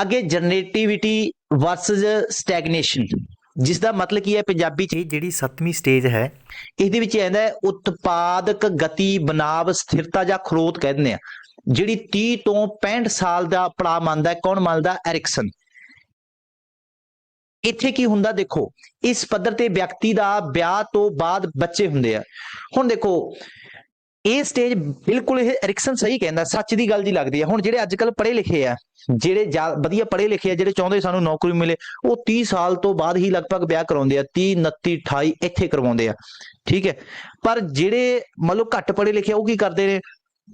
ਅੱਗੇ ਜਨਰੇਟਿਵਿਟੀ ਵਰਸਸ ਸਟੈਗਨੇਸ਼ਨ ਜਿਸ ਦਾ ਮਤਲਬ ਕੀ ਹੈ ਪੰਜਾਬੀ ਚ ਇਹ ਜਿਹੜੀ ਸੱਤਵੀਂ ਸਟੇਜ ਹੈ ਇਹਦੇ ਵਿੱਚ ਆਂਦਾ ਹੈ ਉਤਪਾਦਕ ਗਤੀ ਬਨਾਵ ਸਥਿਰਤਾ ਜਾਂ ਖਰੋਤ ਕਹਿੰਦੇ ਆ। ਜਿਹੜੀ 30 ਤੋਂ 65 ਸਾਲ ਦਾ ਪੜਾਅ ਮੰਨਦਾ ਕੌਣ ਮੰਨਦਾ? ਐਰਿਕਸਨ। ਇੱਥੇ ਕੀ ਹੁੰਦਾ ਦੇਖੋ ਇਸ ਪੱਧਰ ਤੇ ਵਿਅਕਤੀ ਦਾ ਵਿਆਹ ਤੋਂ ਬਾਅਦ ਬੱਚੇ ਹੁੰਦੇ ਆ। ਹੁਣ ਦੇਖੋ ਇਹ ਸਟੇਜ ਬਿਲਕੁਲ ਇਹ ਐਰਿਕਸਨ ਸਹੀ ਕਹਿੰਦਾ, ਸੱਚ ਦੀ ਗੱਲ ਜੀ ਲੱਗਦੀ ਹੈ ਹੁਣ ਜਿਹੜੇ ਅੱਜ ਕੱਲ ਪੜ੍ਹੇ ਲਿਖੇ ਆ, ਜਿਹੜੇ ਜਾ- ਵਧੀਆ ਪੜ੍ਹੇ ਲਿਖੇ ਆ, ਜਿਹੜੇ ਚਾਹੁੰਦੇ ਸਾਨੂੰ ਨੌਕਰੀ ਮਿਲੇ, ਉਹ 30 ਸਾਲ ਤੋਂ ਬਾਅਦ ਹੀ ਲਗਭਗ ਵਿਆਹ ਕਰਾਉਂਦੇ ਆ 30 29 28 ਇੱਥੇ ਕਰਵਾਉਂਦੇ ਆ। ਠੀਕ ਹੈ? ਪਰ ਜਿਹੜੇ ਮਤਲਬ ਘੱਟ ਪੜ੍ਹੇ ਲਿਖੇ ਉਹ ਕੀ ਕਰਦੇ ਨੇ?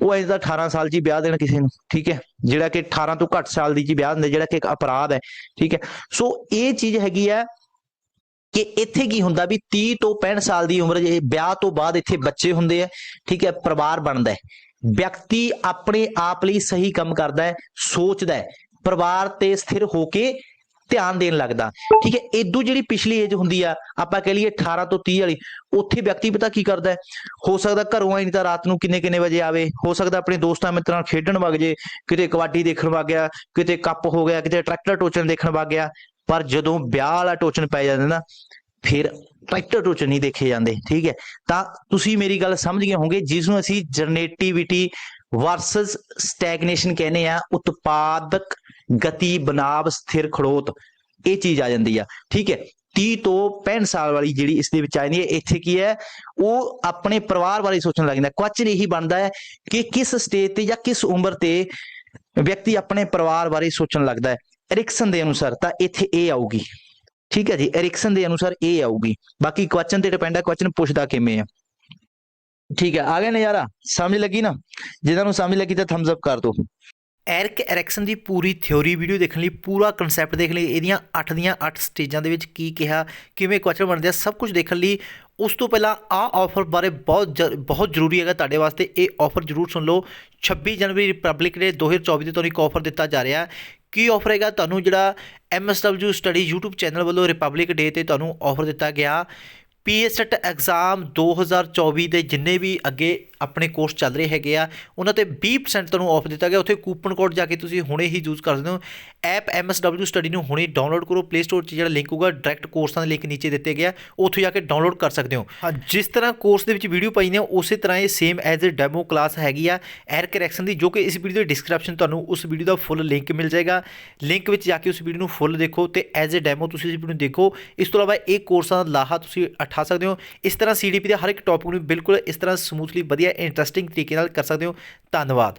ਉਹ ਐਂ ਤਾਂ 18 ਸਾਲ 'ਚ ਵਿਆਹ ਦੇਣ ਕਿਸੇ ਨੂੰ, ਠੀਕ ਹੈ? ਜਿਹੜਾ ਕਿ 18 ਤੋਂ ਘੱਟ ਸਾਲ ਦੀ ਜੀ ਵਿਆਹ ਦਿੰਦੇ, ਜਿਹੜਾ ਕਿ ਇੱਕ ਅਪਰਾਧ ਹੈ, ਠੀਕ ਹੈ? ਸੋ ਇਹ ਚੀਜ਼ ਹੈਗੀ ਆ ਕਿ ਇੱਥੇ ਕੀ ਹੁੰਦਾ ਵੀ 30 ਤੋਂ 65 ਸਾਲ ਦੀ ਉਮਰ ਜੇ ਵਿਆਹ ਤੋਂ ਬਾਅਦ ਇੱਥੇ ਬੱਚੇ ਹੁੰਦੇ ਆ, ਠੀਕ ਹੈ, ਪਰਿਵਾਰ ਬਣਦਾ ਹੈ। ਵਿਅਕਤੀ ਆਪਣੇ ਆਪ ਲਈ ਸਹੀ ਕੰਮ ਕਰਦਾ ਹੈ, ਸੋਚਦਾ ਹੈ, ਪਰਿਵਾਰ ਤੇ ਸਥਿਰ ਹੋ ਕੇ ਧਿਆਨ ਦੇਣ ਲੱਗਦਾ। ਠੀਕ ਹੈ ਇਦੋਂ ਜਿਹੜੀ ਪਿਛਲੀ ਏਜ ਹੁੰਦੀ ਆ, ਆਪਾਂ ਕਹ ਲਈਏ 18 ਤੋਂ 30 ਵਾਲੀ, ਉੱਥੇ ਵਿਅਕਤੀ ਪਤਾ ਕੀ ਕਰਦਾ ਹੈ? ਹੋ ਸਕਦਾ ਘਰੋਂ ਆਈ ਨਹੀਂ ਤਾਂ ਰਾਤ ਨੂੰ ਕਿੰਨੇ ਕਿੰਨੇ ਵਜੇ ਆਵੇ, ਹੋ ਸਕਦਾ ਆਪਣੇ ਦੋਸਤਾਂ ਮਿੱਤਰਾਂ ਨਾਲ ਖੇਡਣ ਵਗ ਜੇ, ਕਿਤੇ ਕਬੱਡੀ ਦੇਖਣ ਵਗ ਗਿਆ, ਕਿਤੇ ਕੱਪ ਹੋ ਗਿਆ, ਕਿਤੇ ਟਰੈਕਟਰ ਟੋਚਣ ਦੇਖਣ ਵਗ ਗਿਆ ਪਰ ਜਦੋਂ ਵਿਆਹ ਵਾਲਾ ਟੋਚਨ ਪੈ ਜਾਂਦਾ ਨਾ, ਫਿਰ ਟਰੈਕਟਰ ਟੋਚਨ ਨਹੀਂ ਦੇਖੇ ਜਾਂਦੇ, ਠੀਕ ਹੈ? ਤਾਂ ਤੁਸੀਂ ਮੇਰੀ ਗੱਲ ਸਮਝ ਗਏ ਹੋਵੋਗੇ ਜਿਸ ਨੂੰ ਅਸੀਂ ਜਨਰੇਟਿਵਿਟੀ ਵਰਸਸ ਸਟੈਗਨੇਸ਼ਨ ਕਹਿੰਦੇ ਆ ਉਤਪਾਦਕ ਗਤੀ, ਬਨਾਵ, ਸਥਿਰ ਖੜੋਤ, ਇਹ ਚੀਜ਼ ਆ ਜਾਂਦੀ ਆ, ਠੀਕ ਹੈ? 30 ਤੋਂ 65 ਸਾਲ ਵਾਲੀ ਜਿਹੜੀ ਇਸ ਦੇ ਵਿੱਚ ਆ ਜਾਂਦੀ ਹੈ, ਇੱਥੇ ਕੀ ਹੈ? ਉਹ ਆਪਣੇ ਪਰਿਵਾਰ ਬਾਰੇ ਸੋਚਣ ਲੱਗ ਜਾਂਦਾ ਕੁਐਸਚਨ ਇਹੀ ਬਣਦਾ ਹੈ ਕਿ ਕਿਸ ਸਟੇਜ ਤੇ ਜਾਂ ਕਿਸ ਉਮਰ ਤੇ ਵਿਅਕਤੀ ਆਪਣੇ ਪਰਿਵਾਰ ਬਾਰੇ ਸੋਚਣ ਲੱਗਦਾ ਹੈ। ਐਰਿਕਸਨ ਦੇ ਅਨੁਸਾਰ ਤਾਂ ਇੱਥੇ ਇਹ ਆਊਗੀ। ਠੀਕ ਹੈ ਜੀ ਐਰਿਕਸਨ ਦੇ ਅਨੁਸਾਰ ਇਹ ਆਊਗੀ। ਬਾਕੀ ਕੁਐਸਚਨ ਤੇ ਡਿਪੈਂਡ ਹੈ ਕੁਐਸਚਨ ਪੁੱਛਦਾ ਕਿਵੇਂ ਆ। ਠੀਕ ਹੈ, ਆ ਗਿਆ ਨਜ਼ਾਰਾ। ਸਮਝ ਲੱਗੀ ਨਾ? ਜਿਹਨਾਂ ਨੂੰ ਸਮਝ ਲੱਗੀ ਤਾਂ ਥੰਬਸ ਅਪ ਕਰ ਦਿਓ। ਐਰਿਕ ਐਰਿਕਸਨ ਦੀ ਪੂਰੀ ਥਿਉਰੀ ਵੀਡੀਓ ਦੇਖਣ ਲਈ, ਪੂਰਾ ਕਨਸੈਪਟ ਦੇਖ ਲਈ, ਇਹਦੀਆਂ 8 ਦੀਆਂ 8 ਸਟੇਜਾਂ ਦੇ ਵਿੱਚ ਕੀ ਕਿਹਾ, ਕਿਵੇਂ ਕੁਐਸਚਨ ਬਣਦੇ ਆ, ਸਭ ਕੁਝ ਦੇਖਣ ਲਈ, ਉਸ ਤੋਂ ਪਹਿਲਾਂ ਆ ਆਫਰ ਬਾਰੇ ਬਹੁਤ ਜ- ਬਹੁਤ ਜ਼ਰੂਰੀ ਹੈਗਾ ਤੁਹਾਡੇ ਵਾਸਤੇ, ਇਹ ਆਫਰ ਜ਼ਰੂਰ ਸੁਣ ਲਓ। 26 ਜਨਵਰੀ ਰਿਪਬਲਿਕ ਡੇ 2024 ਦੇ ਤੁਹਾਨੂੰ ਇੱਕ ਆਫਰ ਦਿੱਤਾ ਜਾ ਰਿਹਾ। ਕੀ ਆਫਰ ਹੈਗਾ? ਤੁਹਾਨੂੰ ਜਿਹੜਾ MSW ਸਟੱਡੀ YouTube ਚੈਨਲ ਵੱਲੋਂ ਰਿਪਬਲਿਕ ਡੇ ਤੇ ਤੁਹਾਨੂੰ ਆਫਰ ਦਿੱਤਾ ਗਿਆ। ਪੀਐਸਟਟ ਐਗਜ਼ਾਮ 2024 ਦੇ ਜਿੰਨੇ ਵੀ ਅੱਗੇ ਆਪਣੇ ਕੋਰਸ ਚੱਲ ਰਹੇ ਹੈਗੇ ਆ ਉਹਨਾਂ ਤੇ 20% ਤੁਹਾਨੂੰ ਆਫ ਦਿੱਤਾ ਗਿਆ। ਉੱਥੇ ਕੂਪਨ ਕੋਡ ਜਾ ਕੇ ਤੁਸੀਂ ਹੁਣੇ ਹੀ ਯੂਜ਼ ਕਰ ਸਕਦੇ ਹੋ। ਐਪ MSW ਸਟੱਡੀ ਨੂੰ ਹੁਣੇ ਡਾਊਨਲੋਡ ਕਰੋ। ਪਲੇ ਸਟੋਰ 'ਚ ਜਿਹੜਾ ਲਿੰਕ ਹੋਊਗਾ ਡਾਇਰੈਕਟ ਕੋਰਸਾਂ ਦੇ ਲਿੰਕ ਨੀਚੇ ਦਿੱਤੇ ਗਿਆ ਉੱਥੇ ਜਾ ਕੇ ਡਾਊਨਲੋਡ ਕਰ ਸਕਦੇ ਹੋ। ਹਾਂ। ਜਿਸ ਤਰ੍ਹਾਂ ਕੋਰਸ ਦੇ ਵਿੱਚ ਵੀਡੀਓ ਪਾਈ ਨੇ ਉਸੇ ਤਰ੍ਹਾਂ ਇਹ same as a demo class ਹੈਗੀ ਆ। ਐਰ ਕਰੈਕਸ਼ਨ ਦੀ ਜੋ ਕਿ ਇਸ ਵੀਡੀਓ ਦੇ ਡਿਸਕ੍ਰਿਪਸ਼ਨ ਤੁਹਾਨੂੰ ਉਸ ਵੀਡੀਓ ਦਾ ਫੁੱਲ ਲਿੰਕ ਮਿਲ ਜਾਏਗਾ। ਲਿੰਕ ਵਿੱਚ ਜਾ ਕੇ ਉਸ ਵੀਡੀਓ ਨੂੰ ਫੁੱਲ ਦੇਖੋ ਤੇ ਐਜ਼ ਅ ਡੈਮੋ ਤੁਸੀਂ ਇਸ ਵੀਡੀਓ ਨੂੰ ਦੇਖੋ। ਇਸ ਤੋਂ ਇਲਾਵਾ ਇਹ ਕੋਰਸਾਂ ਦਾ ਲਾਹਾ ਤੁਸੀਂ ਉਠਾ ਸਕਦੇ ਹੋ। ਇਸ ਤਰ੍ਹਾਂ ਸੀਡੀਪੀ ਦੇ ਹਰ ਇੱਕ ਟੌਪਿਕ ਨੂੰ ਬਿਲਕੁਲ ਇਸ ਤਰ੍ਹਾਂ ਸਮੂਥਲੀ ਵਧੀਆ ਇੰਟਰਸਟਿੰਗ ਤਰੀਕੇ ਨਾਲ ਕਰ ਸਕਦੇ ਹੋ। ਧੰਨਵਾਦ।